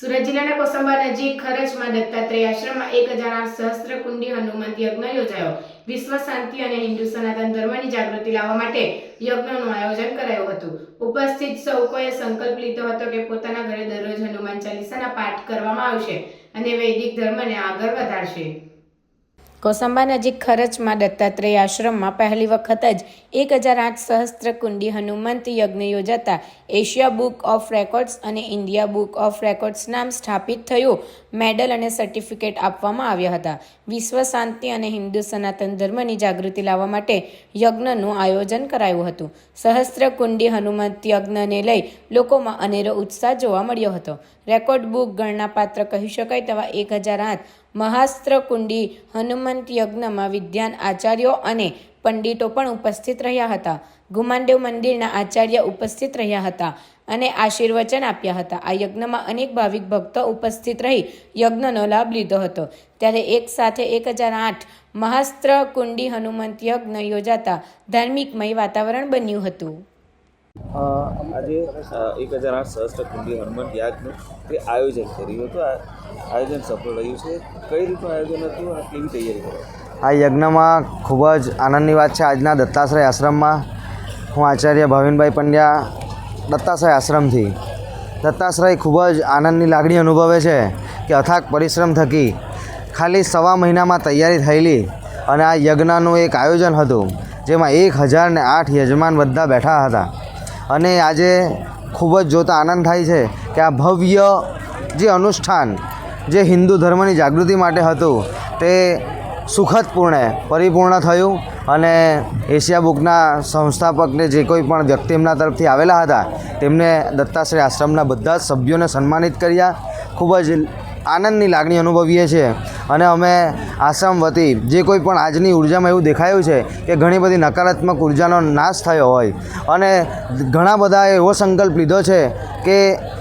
સુરત જિલ્લાના કોસંબા નજીક ખરજમાં દત્તાત્રેય આશ્રમમાં એક હજાર આઠ સહસ્ત્ર કુંડી હનુમંત યજ્ઞ યોજાયો. વિશ્વ શાંતિ અને હિન્દુ સનાતન ધર્મની જાગૃતિ લાવવા માટે યજ્ઞનું આયોજન કરાયું હતું. ઉપસ્થિત સૌ કોઈએ સંકલ્પ લીધો હતો કે પોતાના ઘરે દરરોજ હનુમાન ચાલીસાના પાઠ કરવામાં આવશે અને વૈદિક ધર્મને આગળ વધારશે. કોસંબા નજીક ખરચમાં દત્તાત્રેય આશ્રમમાં પહેલી વખત જ એક હજાર આઠ સહસ્ત્ર કુંડી હનુમંત યજ્ઞ યોજાતા એશિયા બુક ઓફ રેકોર્ડ્સ અને ઇન્ડિયા બુક ઓફ રેકોર્ડ્સ નામ સ્થાપિત થયું. મેડલ અને સર્ટિફિકેટ આપવામાં આવ્યા હતા. વિશ્વ શાંતિ અને હિન્દુ સનાતન ધર્મની જાગૃતિ લાવવા માટે યજ્ઞનું આયોજન કરાયું હતું. સહસ્ત્ર કુંડી હનુમંત યજ્ઞને લઈ લોકોમાં અનેરો ઉત્સાહ જોવા મળ્યો હતો. રેકોર્ડ બુક ગણનાપાત્ર કહી શકાય તેવા એક હજાર આઠ મહાસ્ત્ર કુંડી હનુમંત યજ્ઞમાં વિદ્યાન આચાર્યો અને પંડિતો પણ ઉપસ્થિત રહ્યા હતા. ગુમાનદેવ મંદિરના આચાર્ય ઉપસ્થિત રહ્યા હતા અને આશીર્વચન આપ્યા હતા. આ યજ્ઞમાં અનેક ભાવિક ભક્તો ઉપસ્થિત રહી યજ્ઞનો લાભ લીધો હતો. ત્યારે એક સાથે એક હજાર આઠ મહાસ્ત્ર કુંડી હનુમંત યજ્ઞ યોજાતા ધાર્મિકમય વાતાવરણ બન્યું હતું. આજે એક હજાર આઠ સહસ્ત્ર કુંડી હનુમંત યાગનું તે આયોજન કર્યું હતું. આયોજન સફળ રહ્યું છે. કઈ રીતનું આયોજન હતું? અને કેવી તૈયારી કરો? આ યજ્ઞમાં ખૂબ જ આનંદની વાત છે. આજના દત્તાશ્રય આશ્રમમાં હું આચાર્ય ભાવિનભાઈ પંડ્યા દત્તાશ્રય આશ્રમથી. દત્તાશ્રય ખૂબ જ આનંદની લાગણી અનુભવે છે કે અથાગ પરિશ્રમ થકી ખાલી સવા મહિનામાં તૈયારી થયેલી અને આ યજ્ઞનું એક આયોજન હતું, જેમાં એક હજાર ને આઠ યજમાન બધા બેઠા હતા. અને આજે ખૂબ જ જોતા આનંદ થાય છે કે આ ભવ્ય જે અનુષ્ઠાન જે હિન્દુ ધર્મની જાગૃતિ માટે હતું, તે સુખદપૂર્ણે પરિપૂર્ણ થયું અને એશિયા બુકના સંસ્થાપકને જે કોઈ પણ વ્યક્તિ એમના તરફથી આવેલા હતા, તેમને દત્તાશ્રી આશ્રમના બધા જ સભ્યોને સન્માનિત કર્યા. ખૂબ જ આનંદની લાગણી અનુભવીએ છીએ અને અમે આશ્રમ વતી જે કોઈ પણ આજની ઉર્જામાં એવું દેખાયું છે કે ઘણી બધી નકારાત્મક ઉર્જાનો નાશ થયો હોય અને ઘણા બધાએ એવો સંકલ્પ લીધો છે કે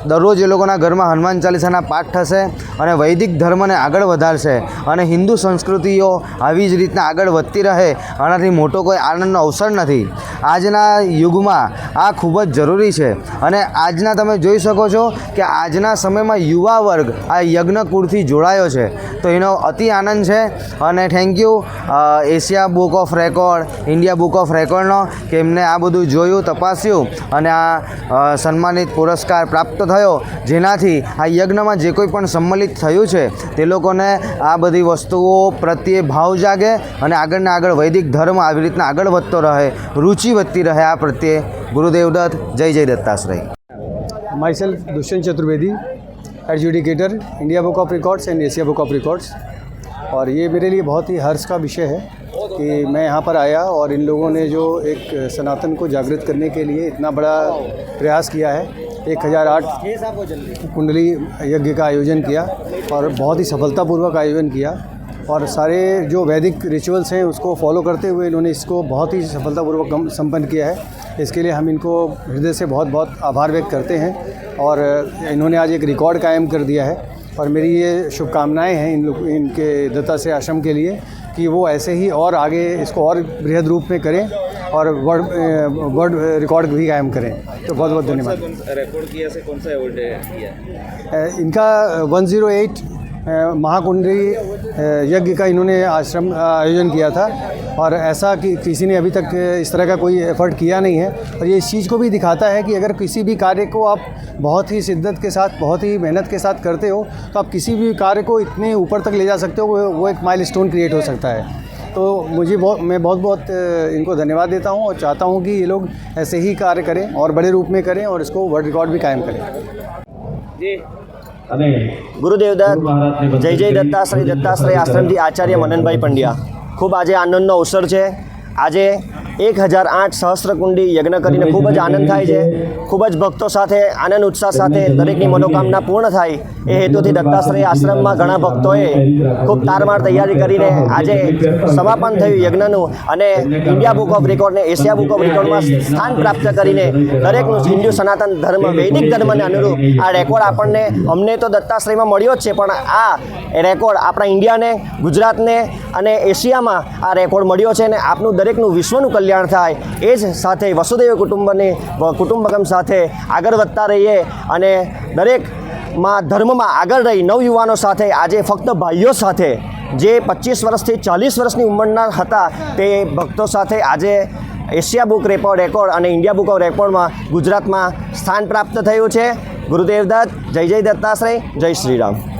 દરરોજ એ લોકોના ઘરમાં હનુમાન ચાલીસાના પાઠ થશે અને વૈદિક ધર્મને આગળ વધારશે અને હિન્દુ સંસ્કૃતિઓ આવી જ રીતના આગળ વધતી રહે, આનાથી મોટો કોઈ આનંદનો અવસર નથી. આજના યુગમાં આ ખૂબ જ જરૂરી છે અને આજના તમે જોઈ શકો છો કે આજના સમયમાં યુવા વર્ગ આ યજ્ઞકુળથી જોડાયો છે. તો એનો અતિ આનંદ છે અને thank you Asia book of record, India book of રેકોર્ડનો, કે એમને આ બધું જોયું, તપાસ્યું અને આ સન્માનિત પુરસ્કાર પ્રાપ્ત થયો જેનાથી આ યજ્ઞમાં જે કોઈ પણ સંમલિત થયું છે તે લોકોને આ બધી વસ્તુઓ પ્રત્યે ભાવ જાગે અને આગળને આગળ વૈદિક ધર્મ આવી રીતના આગળ વધતો રહે રુચિ વધતી રહે આ પ્રત્યે ગુરુદેવ દત્ત જય જય Dattashray myself Dushyant Chaturvedi adjudicator India book of records and Asia book of records और ये मेरे लिए बहुत ही हर्ष का विषय है कि मैं यहाँ पर आया और इन लोगों ने जो एक सनातन को जागृत करने के लिए इतना बड़ा प्रयास किया है एक हज़ार आठ कुंडली यज्ञ का आयोजन किया और बहुत ही सफलतापूर्वक आयोजन किया और सारे जो वैदिक रिचुअल्स हैं उसको फॉलो करते हुए इन्होंने इसको बहुत ही सफलतापूर्वक संपन्न किया है। इसके लिए हम इनको हृदय से बहुत बहुत आभार व्यक्त करते हैं और इन्होंने आज एक रिकॉर्ड कायम कर दिया है और मेरी ये शुभकामनाएँ हैं इन लोग इनके दत्ता से आश्रम के लिए कि वो ऐसे ही और आगे इसको और बृहद रूप में करें। और वर्ल्ड वर्ल्ड रिकॉर्ड भी कायम करें। तो बहुत बहुत धन्यवाद। रेकॉर्ड किया से कौन सा अवार्ड किया? इनका 108 अ, महाकुंडी अ, यज्ञ का इन्होंने आश्रम आयोजन किया था। और ऐसा कि किसी ने अभी तक इस तरह का कोई एफर्ट किया नहीं है। और ये इस चीज़ को भी दिखाता है कि अगर किसी भी कार्य को आप बहुत ही शिद्दत के साथ बहुत ही मेहनत के साथ करते हो तो आप किसी भी कार्य को इतने ऊपर तक ले जा सकते हो वो वो एक माइल क्रिएट हो सकता है। तो मुझे बहुत मैं बहुत बहुत अ, इनको धन्यवाद देता हूँ और चाहता हूँ कि ये लोग ऐसे ही कार्य करें और बड़े रूप में करें और इसको वर्ल्ड रिकॉर्ड भी कायम करें જી અને ગુરુદેવ દત્ત જય જય દત્તાશ્રય દત્તાશ્રય આશ્રમથી આચાર્ય મનનભાઈ પંડ્યા ખૂબ આજે આનંદનો અવસર છે આજે એક હજાર આઠ સહસ્ત્રકુંડી યજ્ઞ કરીને ખૂબ જ આનંદ થાય છે. ખૂબ જ ભક્તો સાથે આનંદ ઉત્સાહ સાથે દરેકની મનોકામના પૂર્ણ થાય. એ હેતુથી દત્તાશ્રય આશ્રમમાં ઘણા ભક્તોએ ખૂબ તારમાર તૈયારી કરીને આજે સમાપન થયું યજ્ઞનું અને ઇન્ડિયા બુક ઓફ રેકોર્ડને એશિયા બુક ઓફ રેકોર્ડમાં સ્થાન પ્રાપ્ત કરીને દરેકનું હિન્દુ સનાતન ધર્મ વૈદિક ધર્મને અનુરૂપ આ રેકોર્ડ આપણને અમને તો દત્તાશ્રયમાં મળ્યો જ છે પણ આ રેકોર્ડ આપણા ઇન્ડિયાને ગુજરાતને અને એશિયામાં આ રેકોર્ડ મળ્યો છે અને આપનું દરેકનું વિશ્વનું કલ્યાણ થાય. એ જ સાથે વસુદેવ કુટુંબની કુટુંબકમ સાથે આગળ વધતા રહીએ અને દરેકમાં, ધર્મમાં આગળ રહી નવયુવાનો સાથે, આજે ફક્ત ભાઈઓ સાથે, જે પચીસ વર્ષથી ચાલીસ વર્ષની ઉંમરના હતા, તે ભક્તો સાથે આજે એશિયા બુક રેકોર્ડ રેકોર્ડ અને ઇન્ડિયા બુક ઓફ રેકોર્ડમાં ગુજરાતમાં સ્થાન પ્રાપ્ત થયું છે. ગુરુદેવ દત્ત, જય જય દત્તાશ્રય જય શ્રી રામ.